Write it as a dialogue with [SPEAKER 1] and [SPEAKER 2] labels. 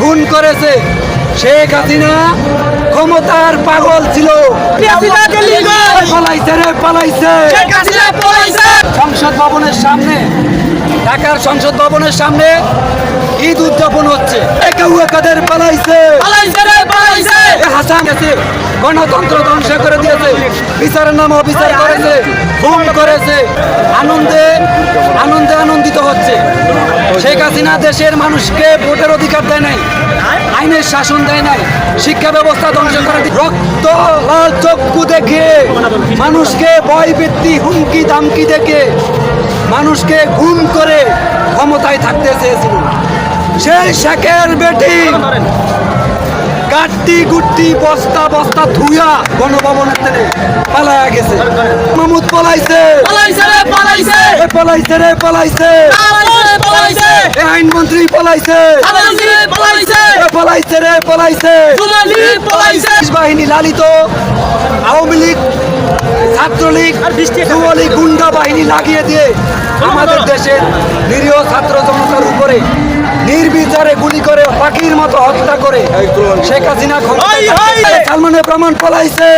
[SPEAKER 1] খুন করেছে শেখ হাসিনা ক্ষমতার পাগল ছিল। পালাইছে রে পালাইছে। সংসদ ভবনের সামনে ঢাকার সংসদ ভবনের সামনে ঈদ উদযাপন হচ্ছে। একাদের পালাইছে। হাসান গেছে গণতন্ত্র ধ্বংস করে দিয়েছে। বিচারের নাম অবিচার করেছে খুন করেছে। শেখ হাসিনা দেশের মানুষকে ভোটের অধিকার দেয় নাই আইনের শাসন দেয় নাই শিক্ষা ব্যবস্থা ধ্বংস করে রক্ত লাল চক্ষু দেখে মানুষকে ভয় বৃত্তি হুমকি দামকি দেখে মানুষকে গুম করে ক্ষমতায় থাকতে চেয়েছিল। সেই শেখের বেটি গাট্টি গুট্টি বস্তা বস্তা ধুইয়া গণভবনের থেকে পালায়া গেছে। মামুদ পলাইছে। পলাইছে রে পলাইছে। এ আইনমন্ত্রী পলাইছে। পলাইছে। রে পলাইছে। বাহিনী লালিত আওয়ামী লীগ ছাত্রলীগ যুবলীগ গুন্ডা বাহিনী লাগিয়ে দিয়ে আমাদের দেশের নিরীহ ছাত্র জনতার উপরে নির্বিচারে গুলি করে পাখির মতো হত্যা করে শেখ হাসিনা! সালমানের প্রমাণ পলাইছে।